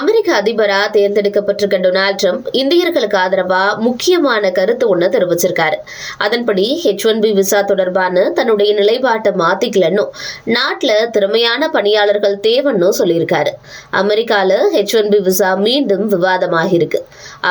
அமெரிக்க அதிபரா தேர்ந்தெடுக்கப்பட்டிருக்க Donald Trump இந்தியர்களுக்கு ஆதரவா முக்கியமான கருத்து ஒன்று தெரிவிச்சிருக்காரு. அதன்படி ஹெச் ஒன் பி விசா தொடர்பான தன்னுடைய நிலைப்பாட்டை மாத்திக்கலன்னு நாட்டில் திறமையான பணியாளர்கள் தேவைன்னு சொல்லியிருக்காரு. அமெரிக்கால ஹெச் ஒன் பி விசா மீண்டும் விவாதமாகி இருக்கு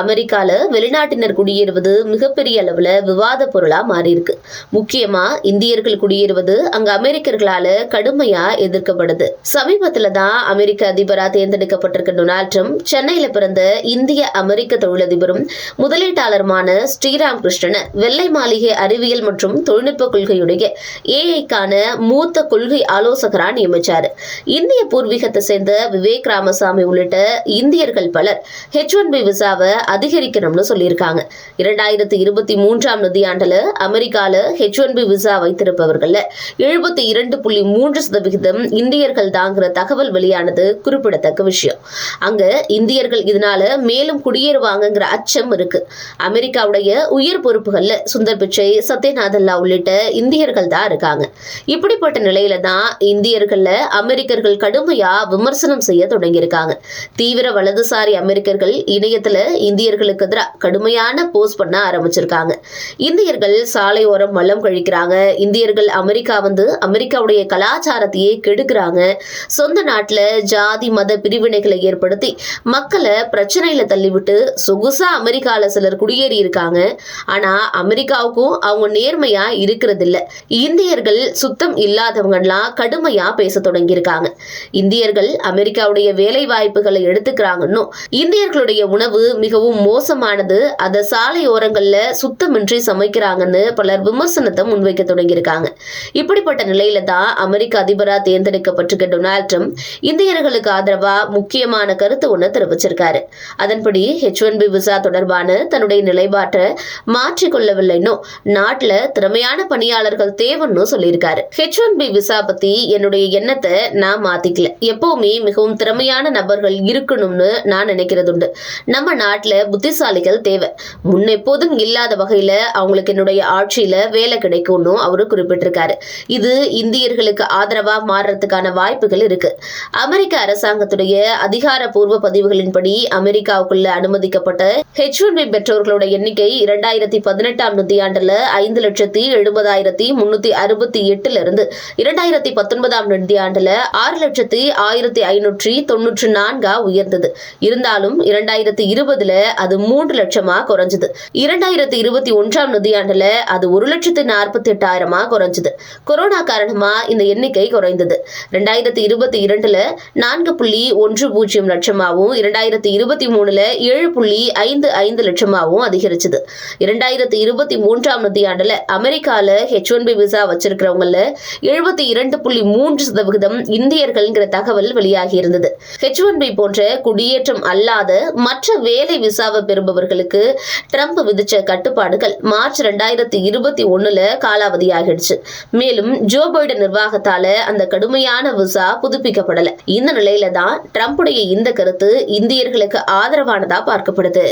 அமெரிக்கால வெளிநாட்டினர் குடியேறுவது மிகப்பெரிய அளவுல விவாத பொருளா மாறி இருக்கு முக்கியமா இந்தியர்கள் குடியேறுவது அங்க அமெரிக்கர்களால கடுமையா எதிர்க்கப்படுது. சமீபத்துல தான் அமெரிக்க அதிபரா தேர்ந்தெடுக்கப்பட்டிருக்க டொனால்ட் மற்றும் சென்னையில பிறந்த இந்திய அமெரிக்க தொழிலதிபரும் முதலீட்டாளருமான ஸ்ரீராம் கிருஷ்ணன் வெள்ளை மாளிகை அறிவியல் மற்றும் தொழில்நுட்ப கொள்கையுடைய ஏஐக்கான மூத்த கொள்கை ஆலோசகரா நியமிச்சாரு. இந்திய பூர்வீகத்தை சேர்ந்த விவேக் ராமசாமி உள்ளிட்ட இந்தியர்கள் பலர் ஹெச் ஒன் பி விசாவை அதிகரிக்கணும்னு சொல்லியிருக்காங்க. இரண்டாயிரத்தி இருபத்தி மூன்றாம் நிதியாண்டுல அமெரிக்கால ஹெச் ஒன் பி விசா வைத்திருப்பவர்களில் எழுபத்தி இரண்டு புள்ளி மூன்று சதவிகிதம் இந்தியர்கள் தாங்கிற தகவல் வெளியானது குறிப்பிடத்தக்க விஷயம். அங்க இந்தியர்கள் இதனால மேலும் குடியேறுவாங்கங்கிற அச்சம் இருக்கு. அமெரிக்காவுடைய உயர் பொறுப்புகள்ல சுந்தர் பிச்சை சத்யநாதல்லா உள்ளிட்ட இந்தியர்கள் தான் இருக்காங்க. இப்படிப்பட்ட நிலையில தான் இந்தியர்கள்ல அமெரிக்கர்கள் கடுமையா விமர்சனம் செய்ய தொடங்கியிருக்காங்க. தீவிர வலதுசாரி அமெரிக்கர்கள் இணையத்துல இந்தியர்களுக்கு எதிராக கடுமையான போஸ்ட் பண்ண ஆரம்பிச்சிருக்காங்க. இந்தியர்கள் சாலையோரம் மலம் கழிக்கிறாங்க. இந்தியர்கள் அமெரிக்கா வந்து அமெரிக்காவுடைய கலாச்சாரத்தையே கெடுக்கிறாங்க. சொந்த நாட்டுல ஜாதி மத பிரிவினைகளை ஏற்படுத்த மக்களை பிரச்சனையில தள்ளிவிட்டு சொகுசா அமெரிக்கால சிலர் குடியேறி இருக்காங்க. ஆனா அமெரிக்காவுக்கும் அவங்க நேர்மையா இருக்கிறது இல்ல இந்தியர்கள் சுத்தம் இல்லாதவங்கலாம் கடுமையா பேச தொடங்கியிருக்காங்க. இந்தியர்கள் அமெரிக்காவுடைய வேலை வாய்ப்புகளை எடுத்துக்கிறாங்கன்னு இந்தியர்களுடைய உணவு மிகவும் மோசமானது அதை சாலையோரங்கள்ல சுத்தமின்றி சமைக்கிறாங்கன்னு பலர் விமர்சனத்தை முன்வைக்க தொடங்கியிருக்காங்க. இப்படிப்பட்ட நிலையில தான் அமெரிக்க அதிபராக தேர்ந்தெடுக்கப்பட்டிருக்க டொனால்ட் ட்ரம்ப் இந்தியர்களுக்கு ஆதரவா முக்கியமான கருத்து ஒன்று தெரிவிச்சிருக்காரு. அதன்படி ஹெச் ஒன் பி விசா தொடர்பான தன்னுடைய நிலைப்பாட்டை மாற்றிக்கொள்ளவில்லைன்னு நாட்டில் திறமையான பணியாளர்கள் தேவைன்னு சொல்லியிருக்காரு. ஹெச் ஒன் பி விசா பத்தி என்னுடைய எண்ணத்தை நான் மாத்திக்கல. எப்பவுமே மிகவும் திறமையான நபர்கள் இருக்கணும்னு நான் நினைக்கிறது உண்டு நம்ம நாட்டில் புத்திசாலிகள் தேவை. முன் எப்போதும் இல்லாத வகையில அவங்களுக்கு என்னுடைய ஆட்சியில வேலை கிடைக்கும்னு அவரு குறிப்பிட்டிருக்காரு. இது இந்தியர்களுக்கு ஆதரவா மாறுறதுக்கான வாய்ப்புகள் இருக்கு. அமெரிக்க அரசாங்கத்துடைய அதிகார அதிகாரப்பூர்வ பதிவுகளின்படி அமெரிக்காவுக்குள்ள அனுமதிக்கப்பட்ட ஹெச் ஒன் பி பெற்றோர்களோட எண்ணிக்கை இரண்டாயிரத்தி பதினெட்டாம் நிதியாண்டுல ஐந்து லட்சத்தி எழுபதாயிரத்தி முன்னூத்தி அறுபத்தி எட்டுல இருந்து இரண்டாயிரத்தி பத்தொன்பதாம் நிதியாண்டுல ஆறு லட்சத்தி ஆயிரத்தி ஐநூற்றி தொன்னூற்றி நான்கா உயர்ந்தது. இருந்தாலும் இரண்டாயிரத்தி இருபதுல அது மூன்று லட்சமா குறைஞ்சது. இரண்டாயிரத்தி இருபத்தி ஒன்றாம் நிதியாண்டுல அது ஒரு லட்சத்தி நாற்பத்தி எட்டாயிரமா குறைஞ்சது. கொரோனா காரணமா இந்த எண்ணிக்கை குறைந்தது. இரண்டாயிரத்தி இருபத்தி இரண்டுல நான்கு புள்ளி ஒன்று பூஜ்ஜியம் லட்சமாகவும் இரண்டாயிரத்தி இருபத்தி மூணுல ஏழு புள்ளி ஐந்து ஐந்து லட்சமாகவும் அதிகரிச்சது. இரண்டாயிரத்தி இருபத்தி மூன்றாம் நிதியாண்டுல அமெரிக்கால ஹெச் ஒன் பி விசா வச்சிருக்கிறவங்கள எழுபத்தி இரண்டு புள்ளி மூன்று சதவிகிதம் இந்தியர்கள்ங்கிற தகவல் வெளியாகி இருந்தது ஹெச் ஒன் பி போன்ற குடியேற்றம் அல்லாத மற்ற வேலை விசாவை பெறுபவர்களுக்கு ட்ரம்ப் விதிச்ச கட்டுப்பாடுகள் மார்ச் ரெண்டாயிரத்தி இருபத்தி ஒண்ணுல காலாவதியாகிடுச்சு. மேலும் ஜோ பைடன் நிர்வாகத்தால அந்த கடுமையான விசா புதுப்பிக்கப்படல. இந்த நிலையில தான் ட்ரம்புடைய இந்த இந்த கருத்து இந்தியர்களுக்கு ஆதரவானதா பார்க்கப்படுது.